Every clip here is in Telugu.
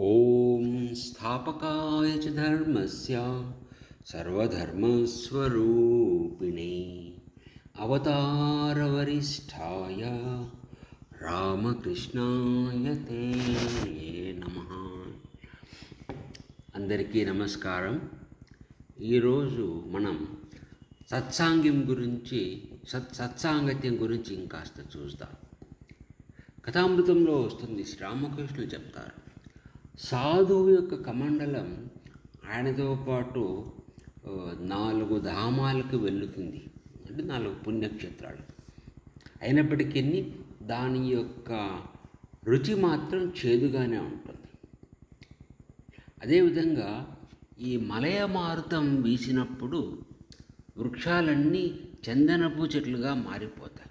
ॐ स्थापकाय च धर्मस्य सर्वधर्मस्वरूपिणे अवतारवरिष्ठाय రామకృష్ణాయ తే నమ అందరికీ నమస్కారం ఈరోజు మనం సత్సాంగ్యం గురించి సత్ సత్సాంగత్యం గురించి ఇంకాస్త చూద్దాం కథామృతంలో వస్తుంది. శ్రీరామకృష్ణులు చెప్తారు. సాధువు యొక్క కమండలం ఆయనతో పాటు నాలుగు ధామాలకు వెళ్ళుతుంది. అంటే నాలుగు పుణ్యక్షేత్రాలు. అయినప్పటికీ దాని యొక్క రుచి మాత్రం చేదుగానే ఉంటుంది. అదేవిధంగా ఈ మలయ మారుతం వీసినప్పుడు వృక్షాలన్నీ చందనపు చెట్లుగా మారిపోతాయి.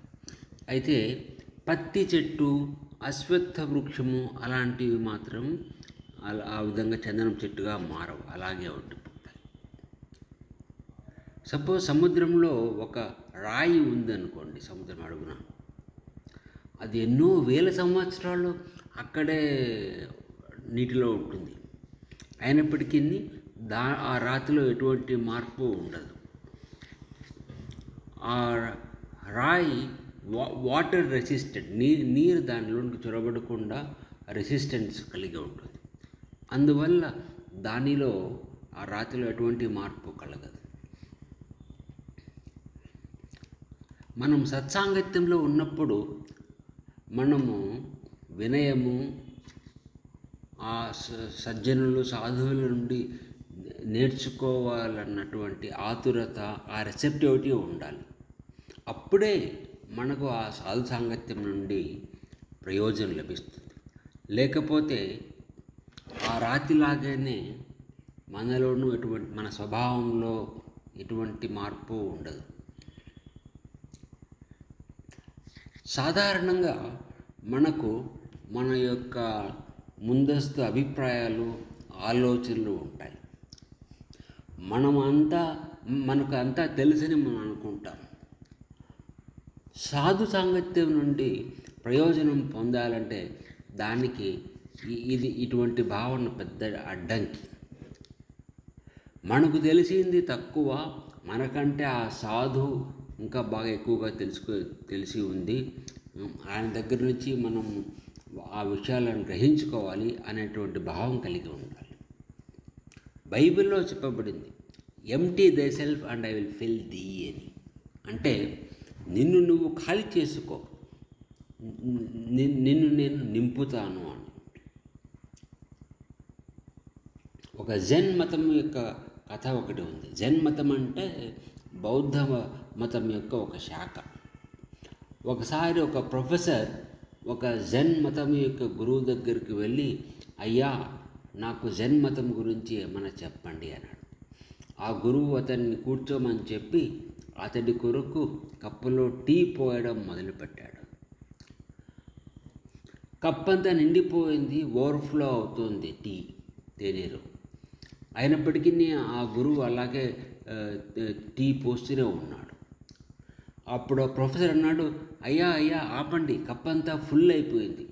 అయితే పత్తి చెట్టు అశ్వత్థ వృక్షము అలాంటివి మాత్రం ఆ విధంగా చందనం చెట్టుగా మారవు. అలాగే ఉండిపోతాయి సపోజ్ సముద్రంలో ఒక రాయి ఉందనుకోండి సముద్రం అడుగున. అది ఎన్నో వేల సంవత్సరాలు అక్కడే నీటిలో ఉంటుంది. అయినప్పటికీ దా ఆ రాతిలో ఎటువంటి మార్పు ఉండదు. ఆ రాయి వా వాటర్ రెసిస్టెంట్ నీ నీరు దానిలోనికి చొరబడకుండా రెసిస్టెన్స్ కలిగి ఉంటుంది. అందువల్ల దానిలో ఆ రాతిలో ఎటువంటి మార్పు కలగదు. మనం సత్సాంగత్యంలో ఉన్నప్పుడు మనము వినయము ఆ స- సజ్జనులు సాధువుల నుండి నేర్చుకోవాలన్నటువంటి ఆతురత ఆ రెసెప్టివిటీ ఉండాలి. అప్పుడే మనకు ఆ సాధు సాంగత్యం నుండి ప్రయోజనం లభిస్తుంది. లేకపోతే ఆ రాతిలాగానే మనలోనూ ఎటువంటి మన స్వభావంలో ఎటువంటి మార్పు ఉండదు. సాధారణంగా మనకు మన యొక్క ముందస్తు అభిప్రాయాలు ఆలోచనలు ఉంటాయి. మనం అంతా మనకు అంతా తెలుసని మనం అనుకుంటాం. సాధు సాంగత్యం నుండి ప్రయోజనం పొందాలంటే దానికి ఇది ఇటువంటి భావన పెద్ద అడ్డంకి. మనకు తెలిసింది తక్కువ మనకంటే ఆ సాధు ఇంకా బాగా ఎక్కువగా తెలుసుకో తెలిసి ఉంది. ఆయన దగ్గర నుంచి మనం ఆ విషయాలను గ్రహించుకోవాలి అనేటువంటి భావం కలిగి ఉండాలి. బైబిల్లో చెప్పబడింది empty thyself and I will fill thee అని. అంటే నిన్ను నువ్వు ఖాళీ చేసుకో. నిన్ను నేను నింపుతాను అని. ఒక జెన్ మతం యొక్క కథ ఒకటి ఉంది. జెన్ మతం అంటే బౌద్ధ మతం యొక్క ఒక శాఖ. ఒకసారి ఒక ప్రొఫెసర్ ఒక జెన్ మతం యొక్క గురువు దగ్గరికి వెళ్ళి అయ్యా నాకు జెన్ మతం గురించి ఏమైనా చెప్పండి అన్నాడు. ఆ గురువు అతన్ని కూర్చోమని చెప్పి అతడి కొరకు కప్పులో టీ పోయడం మొదలుపెట్టాడు. కప్పంతా నిండిపోయింది ఓవర్ఫ్లో అవుతుంది టీ తేనీరు. అయినప్పటికీ ఆ గురువు అలాగే టీ పోస్తూనే ఉన్నాడు. అప్పుడు ప్రొఫెసర్ అన్నాడు అయ్యా అయ్యా ఆపండి కప్ అంతా ఫుల్ అయిపోయింది.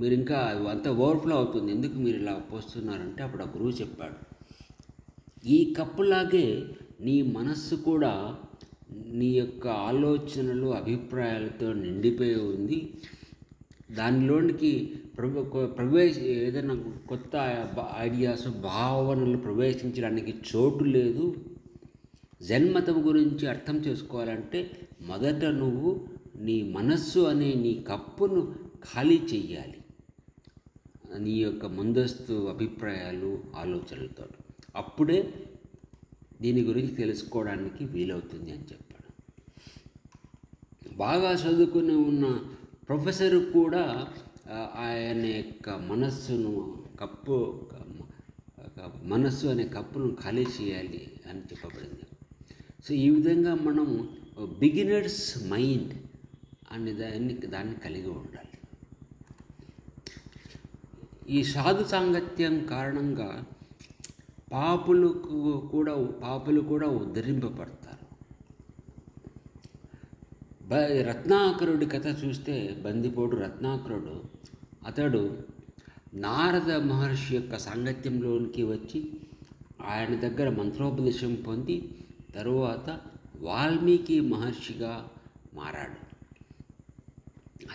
మీరు ఇంకా అంతా ఓవర్ఫ్లో అవుతుంది ఎందుకు మీరు ఇలా పోస్తున్నారంటే అప్పుడు ఆ గురువు చెప్పాడు. ఈ కప్పులాగే నీ మనస్సు కూడా నీ యొక్క ఆలోచనలు అభిప్రాయాలతో నిండిపోయి ఉంది. దానిలోనికి ప్రభు ప్రవేశ ఏదైనా కొత్త ఐడియాస్ భావనలు ప్రవేశించడానికి చోటు లేదు. జన్మతం గురించి అర్థం చేసుకోవాలంటే మొదట నువ్వు నీ మనస్సు అనే నీ కప్పును ఖాళీ చెయ్యాలి. నీ యొక్క ముందస్తు అభిప్రాయాలు ఆలోచనలతో అప్పుడే దీని గురించి తెలుసుకోవడానికి వీలవుతుంది అని చెప్పాడు. బాగా చదువుకుని ఉన్న ప్రొఫెసర్ కూడా ఆయన యొక్క మనస్సును కప్పు మనస్సు అనే కప్పును ఖాళీ చేయాలి అని చెప్పబడింది. సో ఈ విధంగా మనం బిగినర్స్ మైండ్ అనే దాన్ని దాన్ని కలిగి ఉండాలి. ఈ సాధు సాంగత్యం కారణంగా పాపులకు కూడా పాపులు కూడా ఉద్ధరింపబడతారు. బ రత్నాకరుడి కథ చూస్తే బందిపోడు రత్నాకరుడు అతడు నారద మహర్షి యొక్క సాంగత్యంలోనికి వచ్చి ఆయన దగ్గర మంత్రోపదేశం పొంది తరువాత వాల్మీకి మహర్షిగా మారాడు.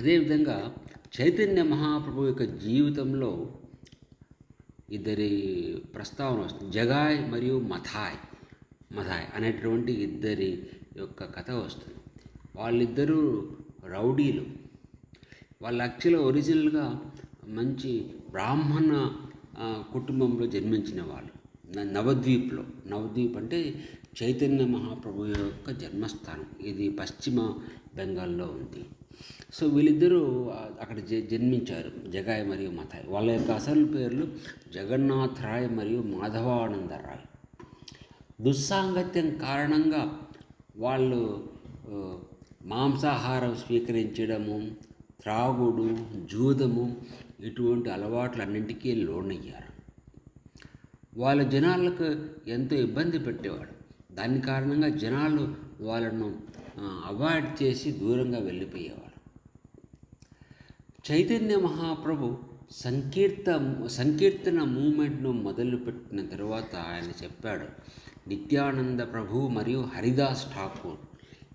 అదేవిధంగా చైతన్య మహాప్రభు యొక్క జీవితంలో ఇద్దరి ప్రస్తావన వస్తుంది. జగాయ్ మరియు మథాయ్. మథాయ్ అనేటువంటి ఇద్దరి యొక్క కథ వస్తుంది. వాళ్ళిద్దరూ రౌడీలు. వాళ్ళు యాక్చువల్గా ఒరిజినల్గా మంచి బ్రాహ్మణ కుటుంబంలో జన్మించిన వాళ్ళు. నవద్వీప్లో. నవద్వీప్ అంటే చైతన్య మహాప్రభు యొక్క జన్మస్థానం. ఇది పశ్చిమ బెంగాల్లో ఉంది. సో వీళ్ళిద్దరూ అక్కడ జ జన్మించారు. జగాయ్ మరియు మథాయ్ వాళ్ళ యొక్క అసలు పేర్లు జగన్నాథ్ రాయ్ మరియు మాధవానంద రాయ్ దుస్సాంగత్యం కారణంగా వాళ్ళు మాంసాహారం స్వీకరించడము త్రాగుడు జూదము ఇటువంటి అలవాట్లన్నింటికీ లోనయ్యారు. వాళ్ళ జనాలకు ఎంతో ఇబ్బంది పెట్టేవాడు. దాని కారణంగా జనాలు వాళ్ళను అవాయిడ్ చేసి దూరంగా వెళ్ళిపోయేవాడు. చైతన్య మహాప్రభు సంకీర్త సంకీర్తన మూమెంట్ను మొదలుపెట్టిన తర్వాత ఆయన చెప్పాడు నిత్యానంద ప్రభు మరియు హరిదాస్ ఠాకూర్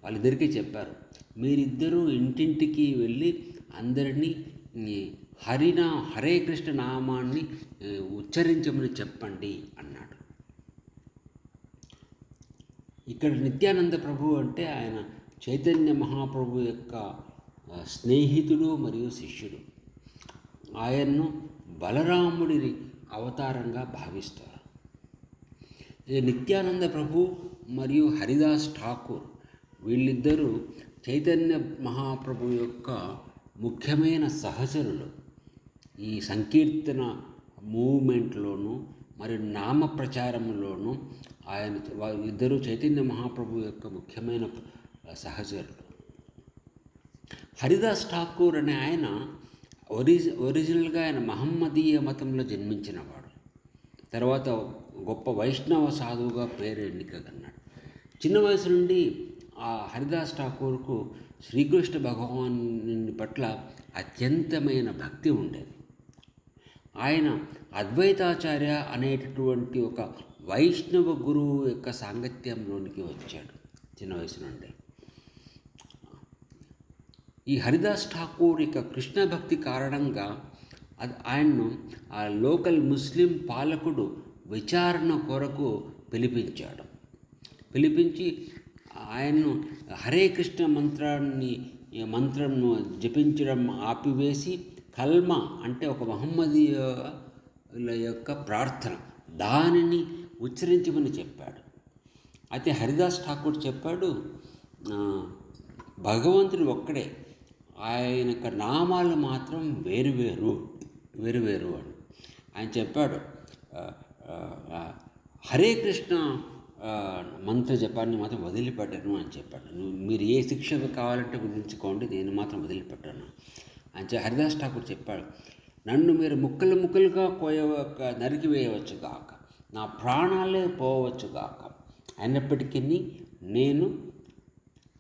వాళ్ళిద్దరికీ చెప్పారు మీరిద్దరూ ఇంటింటికి వెళ్ళి అందరినీ హరినా హరే కృష్ణ నామాన్ని ఉచ్చరించమని చెప్పండి అన్నాడు. ఇక్కడ నిత్యానంద ప్రభు అంటే ఆయన చైతన్య మహాప్రభు యొక్క స్నేహితుడు మరియు శిష్యుడు. ఆయన్ను బలరాముడిని అవతారంగా భావిస్తారు. నిత్యానంద ప్రభు మరియు హరిదాస్ ఠాకూర్ వీళ్ళిద్దరూ చైతన్య మహాప్రభు యొక్క ముఖ్యమైన సహచరులు. ఈ సంకీర్తన మూవ్మెంట్లోనూ మరియు నామ ప్రచారంలోనూ ఆయన ఇద్దరు చైతన్య మహాప్రభు యొక్క ముఖ్యమైన సహచరులు. హరిదాస్ ఠాకూర్ అనే ఆయన ఒరిజి ఒరిజినల్గా ఆయన మహమ్మదీయ మతంలో జన్మించినవాడు. తర్వాత గొప్ప వైష్ణవ సాధువుగా పేరు ఎన్నికగన్నాడు. చిన్న వయసు నుండి ఆ హరిదాస్ ఠాకూర్కు శ్రీకృష్ణ భగవాను పట్ల అత్యంతమైన భక్తి ఉండేది. ఆయన అద్వైతాచార్య అనేటటువంటి ఒక వైష్ణవ గురువు యొక్క సాంగత్యంలోనికి వచ్చాడు చిన్న వయసు నుండి. ఈ హరిదాస్ ఠాకూర్ యొక్క కృష్ణ భక్తి కారణంగా అది ఆయన్ను ఆ లోకల్ ముస్లిం పాలకుడు విచారణ కొరకు పిలిపించాడు. పిలిపించి ఆయన్ను హరే కృష్ణ మంత్రాన్ని మంత్రంను జపించడం ఆపివేసి కల్మ అంటే ఒక మహమ్మదీయుల యొక్క ప్రార్థన. దానిని ఉచ్చరించమని చెప్పాడు. అయితే హరిదాస్ ఠాకూర్ చెప్పాడు భగవంతుని ఒక్కడే. ఆయన యొక్క నామాలు మాత్రం వేరువేరు వేరువేరు అని. ఆయన చెప్పాడు హరే కృష్ణ మంత్ర జపాన్ని మాత్రం వదిలిపెట్టను అని చెప్పాడు. నువ్వు మీరు ఏ శిక్ష కావాలంటే గురించుకోండి నేను మాత్రం వదిలిపెట్టాను అని హరిదాస్ ఠాకూర్ చెప్పాడు. నన్ను మీరు ముక్కలు ముక్కలుగా కోయ నరికి వేయవచ్చు కాక నా ప్రాణాలే పోవచ్చుగాక అయినప్పటికీ నేను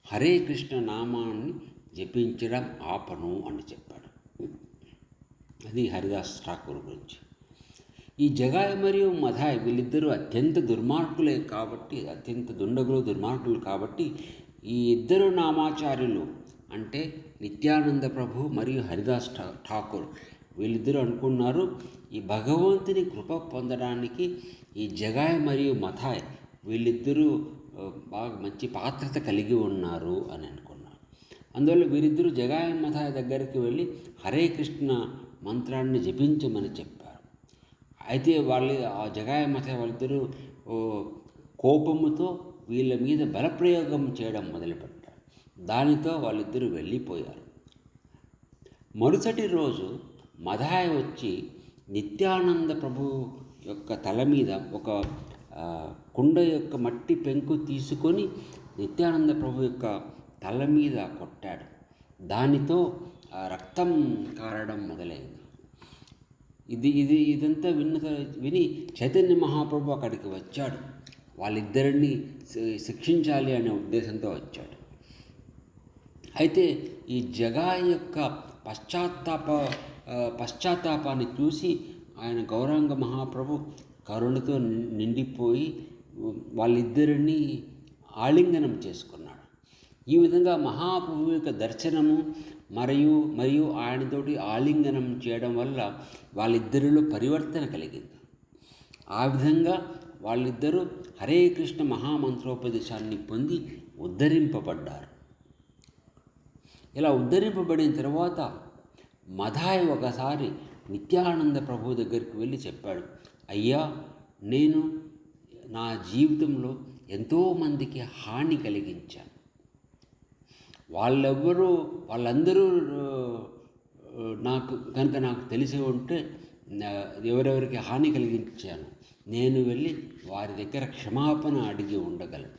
హరే కృష్ణ నామాన్ని జపించడం ఆపను అని చెప్పాడు. అది హరిదాస్ ఠాకూర్ గురించి. ఈ జగాయ్ మరియు మధాయ్ వీళ్ళిద్దరూ అత్యంత దుర్మార్గులే కాబట్టి అత్యంత దుండగులు దుర్మార్గులు కాబట్టి ఈ ఇద్దరు నామాచార్యులు అంటే నిత్యానంద ప్రభు మరియు హరిదాస్ ఠాకూర్ వీళ్ళిద్దరూ అనుకున్నారు ఈ భగవంతుని కృప పొందడానికి ఈ జగాయ్ మరియు మథాయ్ వీళ్ళిద్దరూ బాగా మంచి పాత్రత కలిగి ఉన్నారు అని అనుకున్నారు అందువల్ల వీరిద్దరూ జగాయ మథాయ్ దగ్గరికి వెళ్ళి హరే కృష్ణ మంత్రాన్ని జపించమని చెప్పారు. అయితే వాళ్ళు ఆ జగాయ మథాయ్ వాళ్ళిద్దరూ కోపముతో వీళ్ళ మీద బలప్రయోగం చేయడం మొదలుపెట్టారు. దానితో వాళ్ళిద్దరూ వెళ్ళిపోయారు. మరుసటి రోజు మథాయ్ వచ్చి నిత్యానంద ప్రభు యొక్క తల మీద ఒక కుండ యొక్క మట్టి పెంకు తీసుకొని నిత్యానంద ప్రభు యొక్క తల మీద కొట్టాడు. దానితో రక్తం కారడం మొదలైంది. ఇది ఇది ఇదంతా విన్న విని చైతన్య మహాప్రభు అక్కడికి వచ్చాడు. వాళ్ళిద్దరిని శిక్షించాలి అనే ఉద్దేశంతో వచ్చాడు. అయితే ఈ జగా యొక్క పశ్చాత్తాప పశ్చాత్తాపాన్ని చూసి ఆయన గౌరాంగ మహాప్రభు కరుణతో నిండిపోయి వాళ్ళిద్దరిని ఆలింగనం చేసుకున్నాడు. ఈ విధంగా మహాప్రభు యొక్క దర్శనము మరియు మరియు ఆయనతోటి ఆలింగనం చేయడం వల్ల వాళ్ళిద్దరిలో పరివర్తన కలిగింది. ఆ విధంగా వాళ్ళిద్దరూ హరే కృష్ణ మహామంత్రోపదేశాన్ని పొంది ఉద్ధరింపబడ్డారు. ఇలా ఉద్ధరింపబడిన తర్వాత మధాయ్ ఒకసారి నిత్యానంద ప్రభు దగ్గరికి వెళ్ళి చెప్పాడు అయ్యా నేను నా జీవితంలో ఎంతోమందికి హాని కలిగించాను. వాళ్ళెవ్వరూ వాళ్ళందరూ నాకు కనుక నాకు తెలిసి ఉంటే ఎవరెవరికి హాని కలిగించాను నేను వెళ్ళి వారి దగ్గర క్షమాపణ అడిగి ఉండగలను.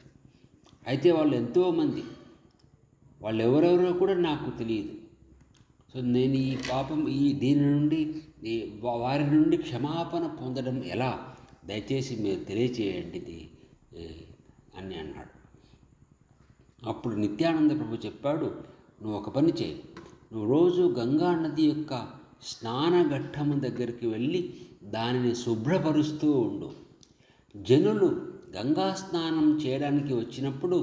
అయితే వాళ్ళు ఎంతోమంది వాళ్ళు ఎవరెవరో కూడా నాకు తెలియదు. సో నేను ఈ పాపం ఈ దీని నుండి వారి నుండి క్షమాపణ పొందడం ఎలా? దయచేసి మీరు తెలియచేయండిది అని అన్నాడు. అప్పుడు నిత్యానంద ప్రభు చెప్పాడు నువ్వు ఒక పని చేయి. నువ్వు రోజు గంగా నది యొక్క స్నానఘట్టము దగ్గరికి వెళ్ళి దానిని శుభ్రపరుస్తూ ఉండు. జనులు గంగా స్నానం చేయడానికి వచ్చినప్పుడు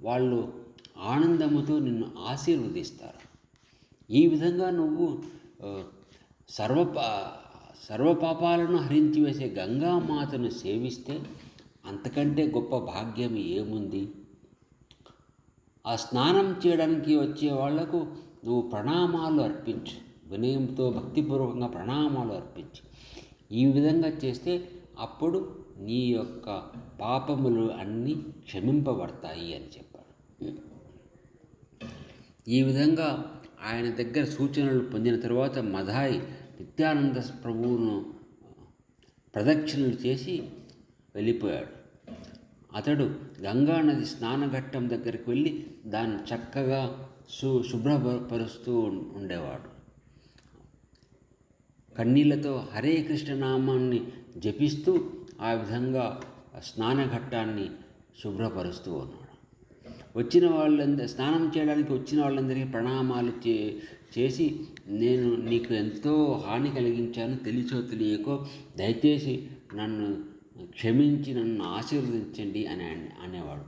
వాళ్ళు ఆనందముతో నిన్ను ఆశీర్వదిస్తారు. ఈ విధంగా నువ్వు ఆ, సర్వ హరించి వేసే గంగామాతను సేవిస్తే అంతకంటే గొప్ప భాగ్యం ఏముంది? ఆ స్నానం చేయడానికి వచ్చే వాళ్ళకు నువ్వు ప్రణామాలు అర్పించు. వినయంతో భక్తిపూర్వకంగా ప్రణామాలు అర్పించు. ఈ విధంగా చేస్తే అప్పుడు నీ యొక్క పాపములు అన్నీ క్షమింపబడతాయి అని చెప్పాడు. ఈ విధంగా ఆయన దగ్గర సూచనలు పొందిన తర్వాత మధాయి నిత్యానంద ప్రభువును ప్రదక్షిణలు చేసి వెళ్ళిపోయాడు. అతడు గంగా నది స్నానఘట్టం దగ్గరికి వెళ్ళి దాన్ని చక్కగా శు శుభ్రపరుస్తూ ఉండేవాడు. కన్నీళ్ళతో హరే కృష్ణ నామాన్ని జపిస్తూ ఆ విధంగా స్నానఘట్టాన్ని శుభ్రపరుస్తూ ఉన్నాడు. వచ్చిన వాళ్ళందరూ స్నానం చేయడానికి వచ్చిన వాళ్ళందరికీ ప్రణామాలు చే చేసి నేను నీకు ఎంతో హాని కలిగించాను తెలిసో తెలియకో దయచేసి నన్ను క్షమించి నన్ను ఆశీర్వదించండి అని అనేవాడు.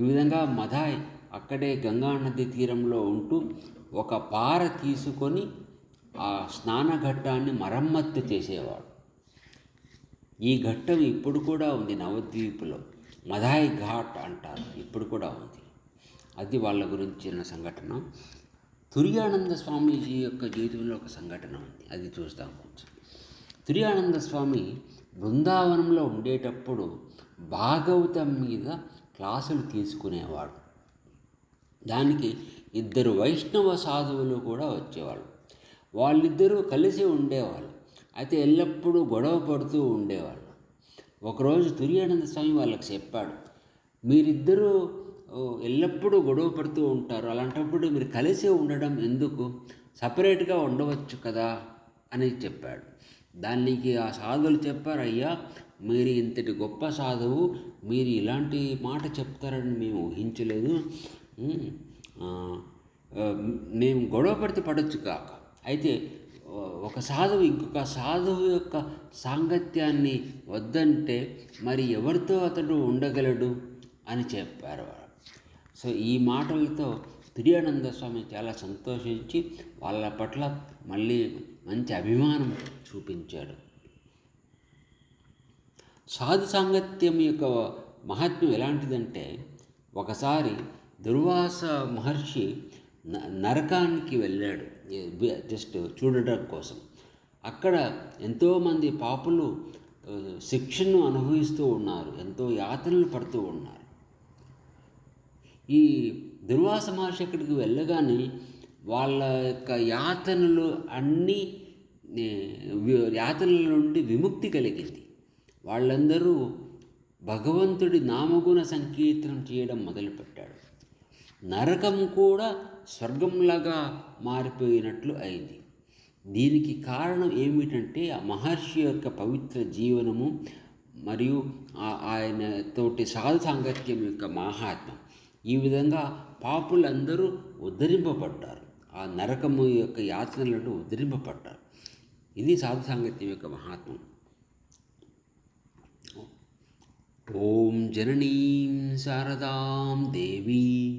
ఈ విధంగా మధాయ్ అక్కడే గంగా నది తీరంలో ఉంటూ ఒక పార తీసుకొని ఆ స్నానఘట్టాన్ని మరమ్మత్తు చేసేవాడు. ఈ ఘట్టం ఇప్పుడు కూడా ఉంది నవద్వీపులో. మదాయి ఘాట్ అంటారు. ఇప్పుడు కూడా ఉంది. అది వాళ్ళ గురించిన సంఘటన. తుర్యానంద స్వామీజీ యొక్క జీవితంలో ఒక సంఘటన ఉంది. అది చూస్తాం కొంచెం. తుర్యానంద స్వామి బృందావనంలో ఉండేటప్పుడు భాగవతం మీద క్లాసులు తీసుకునేవాడు. దానికి ఇద్దరు వైష్ణవ సాధువులు కూడా వచ్చేవాళ్ళు. వాళ్ళిద్దరూ కలిసి ఉండేవాళ్ళు. అయితే ఎల్లప్పుడూ గొడవ పడుతూ ఉండేవాళ్ళు. ఒకరోజు తుర్యానంద స్వామి వాళ్ళకి చెప్పాడు మీరిద్దరూ ఎల్లప్పుడూ గొడవ పడుతూ ఉంటారు. అలాంటప్పుడు మీరు కలిసి ఉండడం ఎందుకు? సపరేట్గా ఉండవచ్చు కదా అని చెప్పాడు. దానికి ఆ సాధువులు చెప్పారు అయ్యా మీరు ఇంతటి గొప్ప సాధువు మీరు ఇలాంటి మాట చెప్తారని మేము ఊహించలేదు. మేము గొడవ పడితే పడవచ్చు కాక. అయితే ఒక సాధువు ఇంకొక సాధువు యొక్క సాంగత్యాన్ని వద్దంటే మరి ఎవరితో అతడు ఉండగలడు అని చెప్పారు సో ఈ మాటలతో తిరియానంద స్వామి చాలా సంతోషించి వాళ్ళ పట్ల మళ్ళీ మంచి అభిమానం చూపించాడు. సాధు సాంగత్యం యొక్క మహాత్మ్యం ఎలాంటిదంటే ఒకసారి దుర్వాస మహర్షి న- నరకానికి వెళ్ళాడు. జస్ట్ చూడటం కోసం. అక్కడ ఎంతోమంది పాపులు శిక్షను అనుభవిస్తూ ఉన్నారు ఎంతో యాతనలు పడుతూ ఉన్నారు. ఈ దుర్వాస మహర్షి అక్కడికి వెళ్ళగానే వాళ్ళ యొక్క యాతనలు అన్నీ యాతనల నుండి విముక్తి కలిగింది. వాళ్ళందరూ భగవంతుడి నామగుణ సంకీర్తనం చేయడం మొదలుపెట్టాడు నరకం కూడా స్వర్గంలాగా మారిపోయినట్లు అయింది. దీనికి కారణం ఏమిటంటే ఆ మహర్షి యొక్క పవిత్ర జీవనము మరియు ఆయన తోటి సాధు సాంగత్యం యొక్క మహాత్మ్యం. ఈ విధంగా పాపులందరూ ఉద్ధరింపబడ్డారు. ఆ నరకము యొక్క యాతనలను ఉద్ధరింపబడ్డారు. ఇది సాధు సాంగత్యం యొక్క మహాత్మ్యం. ఓం జననీం శారదాం దేవీ